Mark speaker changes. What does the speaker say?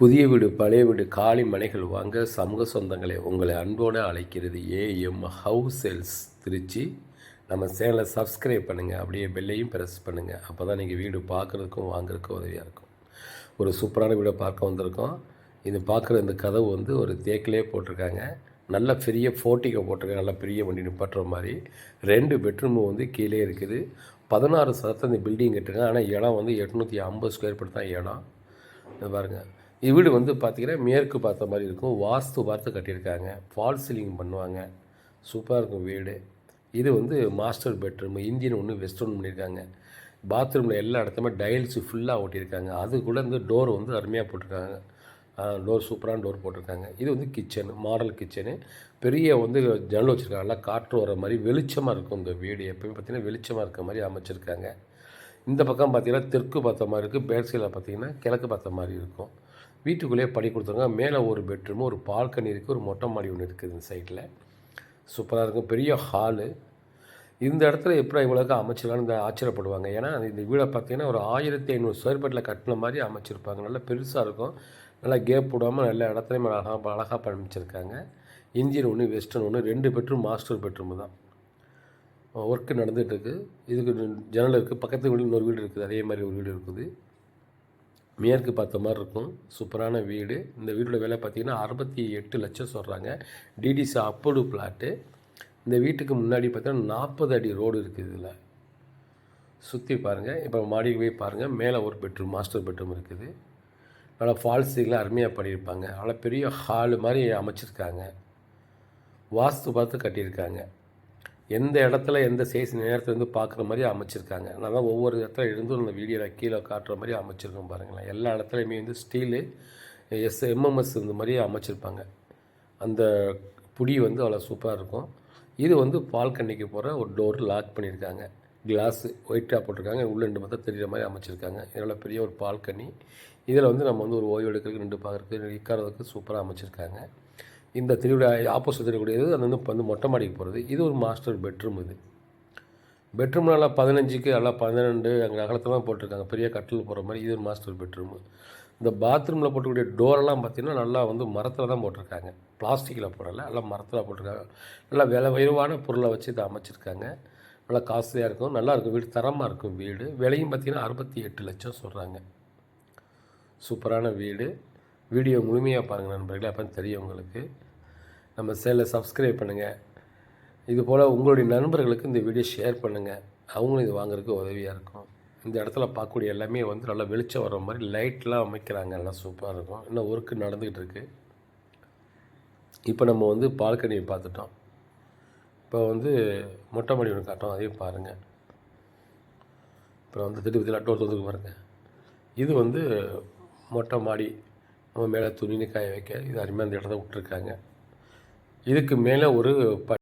Speaker 1: புதிய வீடு பழைய வீடு காலி மனைகள் வாங்க சமூக சொந்தங்களை உங்களை அன்போடு அழைக்கிறது ஏஎம் ஹவுஸ் சேல்ஸ் திருச்சி. நம்ம சேனலை சப்ஸ்கிரைப் பண்ணுங்கள் அப்படியே பெல்லையும் ப்ரெஸ் பண்ணுங்கள் அப்போ தான் நீங்கள் வீடு பார்க்குறதுக்கும் வாங்குறதுக்கும் உதவியாக இருக்கும். ஒரு சூப்பரான வீடை பார்க்க வந்திருக்கோம். இது பார்க்குற இந்த கதவு வந்து ஒரு தேக்கிலே போட்டிருக்காங்க. நல்ல பெரிய ஃபோட்டிக்கை போட்டிருக்காங்க. நல்ல பெரிய வண்டி நிப்பாட்டுற மாதிரி. ரெண்டு பெட்ரூமும் வந்து கீழே இருக்குது. பதினாறு சதத்தை இந்த பில்டிங் கட்டுருக்காங்க. ஆனால் இடம் வந்து எட்நூற்றி ஐம்பது ஸ்கொயர் ஃபீட் தான் இடம். இது பாருங்கள் வீடு வந்து பார்த்திங்கன்னா மேற்கு பார்த்த மாதிரி இருக்கும். வாஸ்து பார்த்து கட்டியிருக்காங்க. ஃபால் சீலிங் பண்ணுவாங்க. சூப்பராக இருக்கும் வீடு. இது வந்து மாஸ்டர் பெட்ரூம் இந்தியன் ஒன்று வெஸ்டர்ன் பண்ணியிருக்காங்க. பாத்ரூமில் எல்லா இடத்துலையுமே டைல்ஸு ஃபுல்லாக ஓட்டியிருக்காங்க கூட இந்த டோர் வந்து அருமையாக போட்டிருக்காங்க. டோர் சூப்பரான டோர் போட்டிருக்காங்க. இது வந்து கிச்சன் மாடல் கிச்சனு பெரிய வந்து ஜன்னல் வச்சுருக்காங்க. நல்லா காற்று வர மாதிரி வெளிச்சமாக இருக்கும் இந்த வீடு. எப்பயுமே பார்த்திங்கன்னா வெளிச்சமாக இருக்க மாதிரி அமைச்சிருக்காங்க. இந்த பக்கம் பார்த்திங்கன்னா தெற்கு பார்த்த மாதிரி இருக்குது பேக் பார்த்திங்கன்னா கிழக்கு பார்த்த மாதிரி இருக்கும். வீட்டுக்குள்ளேயே படி கொடுத்துருங்க. மேலே ஒரு பெட்ரூமு ஒரு பால்கனி இருக்குது ஒரு மொட்டை மாடி ஒன்று இருக்குது இந்த சைட்டில் சூப்பராக இருக்கும் பெரிய ஹாலு இந்த இடத்துல எப்படி இவ்வளோக்கு அமைச்சிருக்கான்னு இந்த ஆச்சரியப்படுவாங்க. ஏன்னா இந்த வீடை பார்த்தீங்கன்னா ஒரு ஆயிரத்தி ஐநூறு ஸ்கொயர் ஃபீட்டில் கட்டின மாதிரி அமைச்சிருப்பாங்க. நல்லா பெருசாக இருக்கும். நல்லா கேப் விடாமல் எல்லா இடத்துலையும் அழகாக அழகாக பண்ணிச்சிருக்காங்க. இன்ஜின் ஒன்று வெஸ்டர்ன் ஒன்று ரெண்டு பெட்ரூம் மாஸ்டர் பெட்ரூமு தான். ஒர்க்கு நடந்துகிட்ருக்கு இதுக்கு ஜன்னல் இருக்குது பக்கத்து வீடு இன்னொரு வீடு இருக்குது. அதே மாதிரி ஒரு வீடு இருக்குது. மேற்கு பார்த்த மாதிரி இருக்கும். சூப்பரான வீடு. இந்த வீடோட விலை பார்த்திங்கன்னா அறுபத்தி எட்டு லட்சம் சொல்கிறாங்க டிடிசி அப்போடு பிளாட்டு இந்த வீட்டுக்கு முன்னாடி பார்த்தீங்கன்னா நாற்பது அடி ரோடு இருக்குது இதில். சுற்றி பாருங்கள் இப்போ மாடிக்கு போய் பாருங்கள் மேலே ஒரு பெட்ரூம் மாஸ்டர் பெட்ரூம் இருக்குது. நல்லா ஃபால்ஸிங்லாம் அருமையாக பண்ணியிருப்பாங்க. நல்லா பெரிய ஹாலு மாதிரி அமைச்சிருக்காங்க. வாஸ்து பார்த்து கட்டியிருக்காங்க. எந்த இடத்துல எந்த சைஸ் நேரத்தில் இருந்து பார்க்குற மாதிரி அமைச்சிருக்காங்க. நான் தான் ஒவ்வொரு இடத்துல இருந்தும் அந்த வீடியோவில் கீழே காட்டுற மாதிரி அமைச்சிருக்கோம் பாருங்களேன். எல்லா இடத்துலையுமே வந்து ஸ்டீலு எஸ் எம்எம்எஸ் இந்த மாதிரி அமைச்சிருப்பாங்க. அந்த புடி வந்து அவ்வளோ சூப்பராக இருக்கும். இது வந்து பால்கண்ணிக்கு போகிற ஒரு டோர் லாக் பண்ணியிருக்காங்க. கிளாஸு ஒயிட்டாக போட்டிருக்காங்க. உள்ளே ரெண்டு மொத்தம் தெரிகிற மாதிரி அமைச்சிருக்காங்க. இதில் பெரிய ஒரு பால்கனி இதில் வந்து நம்ம வந்து ஒரு ஓய்வு எடுக்கிறதுக்கு ரெண்டு பார்க்குறதுக்கு உட்காரதுக்கு சூப்பராக அமைச்சிருக்காங்க. இந்த திருவிழா ஆப்போசிட் தெரியக்கூடியது அது வந்து வந்து மொட்டை மாடிக்கு போகிறது இது ஒரு மாஸ்டர் பெட்ரூம் இது. பெட்ரூம் நல்லா பதினஞ்சுக்கு நல்லா பன்னெண்டு அங்கே அகலத்தெல்லாம் போட்டிருக்காங்க. பெரிய கட்டில் போகிற மாதிரி இது ஒரு மாஸ்டர் பெட்ரூமு. இந்த பாத்ரூமில் போட்டக்கூடிய டோரெல்லாம் பார்த்திங்கன்னா நல்லா வந்து மரத்தில் தான் போட்டிருக்காங்க. பிளாஸ்டிக்கில் போடலை நல்லா மரத்தில் போட்டிருக்காங்க. நல்லா விலை உயர்வான பொருளை வச்சு இதை அமைச்சிருக்காங்க. நல்லா காஸ்ட்லியாக இருக்கும் நல்லா இருக்கும். வீடு தரமாக இருக்கும் வீடு. விலையும் பார்த்திங்கன்னா அறுபத்தி எட்டு லட்சம் சொல்கிறாங்க சூப்பரான வீடு. வீடியோ முழுமையாக பாருங்கள் நண்பர்களே அப்போ தெரியும் உங்களுக்கு. நம்ம சேனலை சப்ஸ்கிரைப் பண்ணுங்கள் இது போல் உங்களுடைய நண்பர்களுக்கு இந்த வீடியோ ஷேர் பண்ணுங்கள் அவங்களும் இது வாங்குறதுக்கு உதவியாக இருக்கும். இந்த இடத்துல பார்க்கக்கூடிய எல்லாமே வந்து நல்லா வெளிச்சம் வர மாதிரி லைட்லாம் அமைக்கிறாங்க. எல்லாம் சூப்பராக இருக்கும். இன்னும் ஒர்க்கு நடந்துக்கிட்டு இருக்குது இப்போ நம்ம வந்து பால்கனியை பார்த்துட்டோம். இப்போ வந்து மொட்டை மாடி ஒன்று காட்டும் அதையும் பாருங்கள் இப்போ வந்து திட்டு திட்டு டோர் பாருங்கள் இது வந்து மொட்டை மாடி நம்ம மேலே துணின்னு காய வைக்க இது அருமையாக அந்த இடத்த விட்டுருக்காங்க. இதுக்கு மேலே ஒரு ப